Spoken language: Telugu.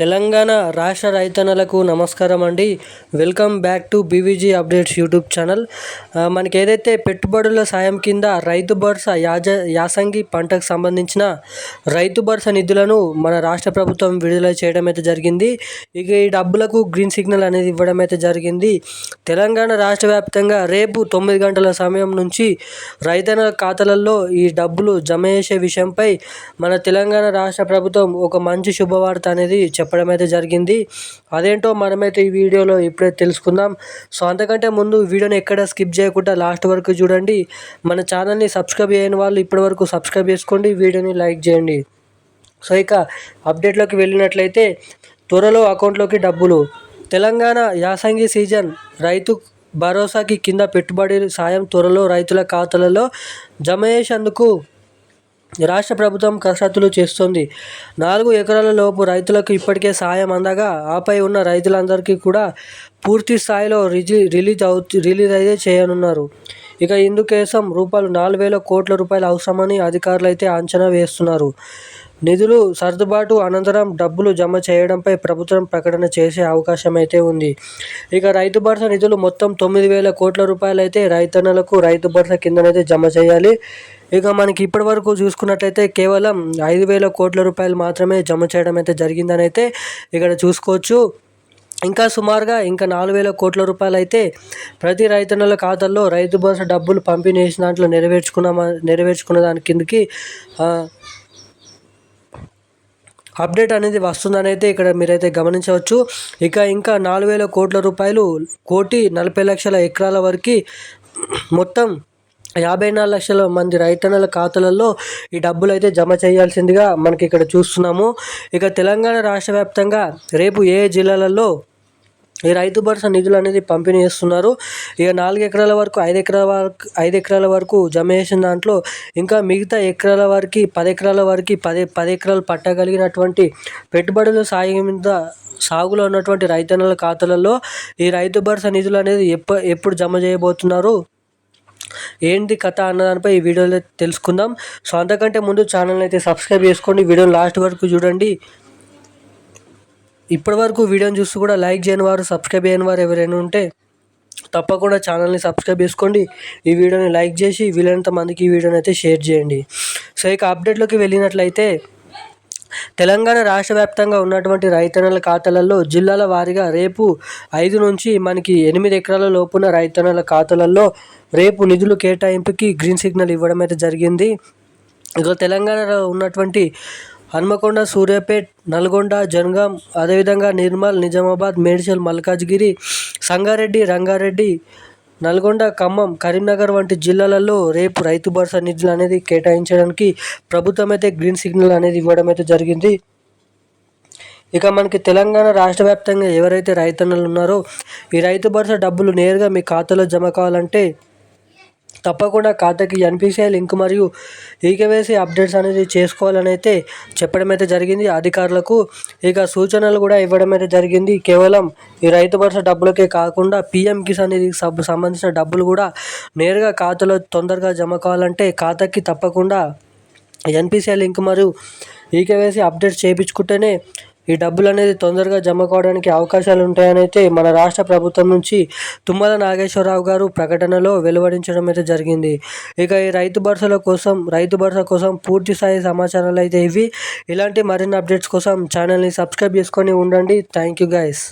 తెలంగాణ రాష్ట్ర రైతన్నలకు నమస్కారం అండి. Welcome back to BVG updates YouTube channel. మనకి ఏదైతే పెట్టుబడుల సాయం కింద రైతు భరోసా యాజ యాసంగి పంటకు సంబంధించిన రైతు భరోసా నిధులను మన రాష్ట్ర ప్రభుత్వం విడుదల చేయడం అయితే జరిగింది. ఇక ఈ డబ్బులకు గ్రీన్ సిగ్నల్ అనేది ఇవ్వడం అయితే జరిగింది. తెలంగాణ రాష్ట్ర వ్యాప్తంగా రేపు తొమ్మిది గంటల సమయం నుంచి రైతన్నల ఖాతాలలో ఈ డబ్బులు జమ చేసే విషయంపై మన తెలంగాణ రాష్ట్ర ప్రభుత్వం ఒక మంచి శుభవార్త అనేది చెప్ప చెప్పడం అయితే జరిగింది. అదేంటో మనమైతే ఈ వీడియోలో ఇప్పుడే తెలుసుకుందాం. సో అంతకంటే ముందు వీడియోని ఎక్కడ స్కిప్ చేయకుండా లాస్ట్ వరకు చూడండి. మన ఛానల్ని సబ్స్క్రైబ్ చేయని వాళ్ళు ఇప్పటి వరకు సబ్స్క్రైబ్ చేసుకోండి వీడియోని లైక్ చేయండి. సో ఇక అప్డేట్లోకి వెళ్ళినట్లయితే త్వరలో అకౌంట్లోకి డబ్బులు. తెలంగాణ యాసంగి సీజన్. రైతు భరోసాకి కింద పెట్టుబడి సాయం త్వరలో రైతుల ఖాతాలలో జమ చేసేందుకు రాష్ట్ర ప్రభుత్వం కసరత్తులు చేస్తుంది. నాలుగు ఎకరాల లోపు రైతులకు ఇప్పటికే సాయం అందగా ఆపై ఉన్న రైతులందరికీ కూడా పూర్తి స్థాయిలో రిజి రిలీజ్ అవు రిలీజ్ అయితే చేయనున్నారు. ఇక ఇందుకోసం రూపాయలు నాలుగు వేల కోట్ల రూపాయలు అవసరమని అధికారులు అయితే అంచనా వేస్తున్నారు. నిధులు సర్దుబాటు అనంతరం డబ్బులు జమ చేయడంపై ప్రభుత్వం ప్రకటన చేసే అవకాశం అయితే ఉంది. ఇక రైతు భరోసా నిధులు మొత్తం తొమ్మిది వేల కోట్ల రూపాయలు అయితే రైతన్నలకు రైతు భరోసా కిందనైతే జమ చేయాలి. ఇక మనకి ఇప్పటి వరకు చూసుకున్నట్లయితే కేవలం ఐదు వేల కోట్ల రూపాయలు మాత్రమే జమ చేయడం అయితే జరిగిందని అయితే ఇక్కడ చూసుకోవచ్చు. ఇంకా సుమారుగా ఇంకా నాలుగు వేల కోట్ల రూపాయలు అయితే ప్రతి రైతన్నల ఖాతాల్లో రైతు భరోసా డబ్బులు పంపిణీ చేసిన దాంట్లో నెరవేర్చుకున్న నెరవేర్చుకున్న దాని కిందకి అప్డేట్ అనేది వస్తుందని అయితే ఇక్కడ మీరైతే గమనించవచ్చు. ఇక ఇంకా నాలుగు వేల కోట్ల రూపాయలు కోటి నలభై లక్షల ఎకరాల వరకు మొత్తం యాభై నాలుగు లక్షల మంది రైతన్నల ఖాతాలలో ఈ డబ్బులు అయితే జమ చేయాల్సిందిగా మనకి ఇక్కడ చూస్తున్నాము. ఇక తెలంగాణ రాష్ట్ర వ్యాప్తంగా రేపు ఏ జిల్లాలలో ఈ రైతు భరోసా నిధులు అనేది పంపిణీ చేస్తున్నారు? ఇక నాలుగు ఎకరాల వరకు ఐదు ఎకరాల వరకు ఐదు ఎకరాల వరకు జమ చేసిన దాంట్లో ఇంకా మిగతా ఎకరాల వరకు పది ఎకరాల వరకు పది పది ఎకరాలు పట్టగలిగినటువంటి పెట్టుబడుల సాయం మీద సాగులో ఉన్నటువంటి రైతన్నల ఖాతాలలో ఈ రైతు భరోసా నిధులు అనేది ఎప్ప ఎప్పుడు జమ చేయబోతున్నారు? ఏంటి కథ అన్న దానిపై ఈ వీడియోలో తెలుసుకుందాం. సో అంతకంటే ముందు ఛానల్ అయితే సబ్స్క్రైబ్ చేసుకోండి. వీడియో లాస్ట్ వరకు చూడండి. ఇప్పటి వరకు వీడియోని చూస్తూ కూడా లైక్ చేయని వారు సబ్స్క్రైబ్ చేయని వారు ఎవరైనా ఉంటే తప్పకుండా ఛానల్ని సబ్స్క్రైబ్ చేసుకోండి. ఈ వీడియోని లైక్ చేసి వీలైనంత మందికి ఈ వీడియోని అయితే షేర్ చేయండి. సో ఇక అప్డేట్లోకి వెళ్ళినట్లయితే తెలంగాణ రాష్ట్ర వ్యాప్తంగా ఉన్నటువంటి రైతన్నల ఖాతాలలో జిల్లాల వారీగా రేపు ఐదు నుంచి మనకి ఎనిమిది ఎకరాల లోపున రైతన్నల ఖాతాలలో రేపు నిధులు కేటాయింపుకి గ్రీన్ సిగ్నల్ ఇవ్వడం అయితే జరిగింది. ఇక తెలంగాణలో ఉన్నటువంటి హన్మకొండ సూర్యాపేట్ నల్గొండ జనగాం అదేవిధంగా నిర్మల్ నిజామాబాద్ మేడ్చల్ మల్కాజ్గిరి సంగారెడ్డి రంగారెడ్డి నల్గొండ ఖమ్మం కరీంనగర్ వంటి జిల్లాలలో రేపు రైతు భరోసా నిధులు అనేది కేటాయించడానికి ప్రభుత్వం అయితే గ్రీన్ సిగ్నల్ అనేది ఇవ్వడం అయితే జరిగింది. ఇక మనకి తెలంగాణ రాష్ట్ర వ్యాప్తంగా ఎవరైతే రైతన్నలు ఉన్నారో ఈ రైతు భరోసా డబ్బులు నేరుగా మీ ఖాతాలో జమ కావాలంటే తప్పకుండా ఖాతాకి ఎన్పిసిఐ లింక్ మరియు ఈకేవైసీ అప్డేట్స్ అనేది చేసుకోవాలని అయితే చెప్పడం అయితే జరిగింది. అధికారులకు ఇక సూచనలు కూడా ఇవ్వడం అయితే జరిగింది. కేవలం ఈ రైతు భరోసా డబ్బులకే కాకుండా పిఎం కిసాన్ నిధికి సంబంధించిన డబ్బులు కూడా నేరుగా ఖాతాలో తొందరగా జమ కావాలంటే ఖాతాకి తప్పకుండా ఎన్పిసిఐ లింక్ మరియు ఈకేవైసీ అప్డేట్స్ చేయించుకుంటేనే ఈ డబ్బులు అనేది తొందరగా జమ కావడానికి అవకాశాలు ఉంటాయని అయితే మన రాష్ట్ర ప్రభుత్వం నుంచి తుమ్మల నాగేశ్వరరావు గారు ప్రకటనలో వెలువడించడం అయితే జరిగింది. ఇక ఈ రైతు భరోసాల కోసం రైతు భరోసా కోసం పూర్తి స్థాయి సమాచారాలు అయితే ఇవి. ఇలాంటి మరిన్ని అప్డేట్స్ కోసం ఛానల్ని సబ్స్క్రైబ్ చేసుకొని ఉండండి. Thank you guys